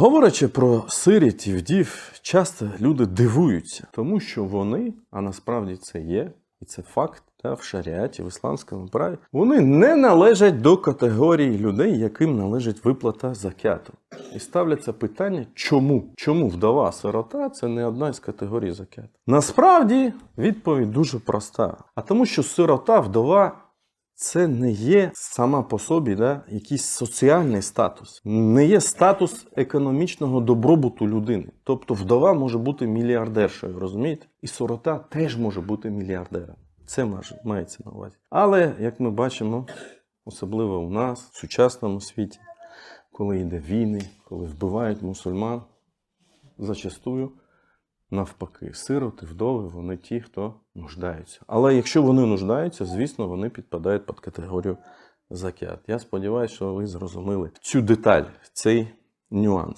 Говорячи про сиріт і вдів, часто люди дивуються, тому що вони, а насправді це є, і це факт. Та в шаріаті, в ісламському праві, вони не належать до категорії людей, яким належить виплата закяту. І ставляться питання, чому? Чому вдова сирота це не одна із категорій закяту? Насправді відповідь дуже проста. А тому, що сирота, вдова це не є сама по собі да, якийсь соціальний статус, не є статус економічного добробуту людини. Тобто вдова може бути мільярдершою, розумієте? І сирота теж може бути мільярдером. Це мається на увазі. Але, як ми бачимо, особливо у нас, в сучасному світі, коли йде війни, коли вбивають мусульман, зачастую навпаки, сироти, вдови, вони ті, хто нуждаються. Але якщо вони нуждаються, звісно, вони підпадають під категорію закят. Я сподіваюся, що ви зрозуміли цю деталь, цей нюанс.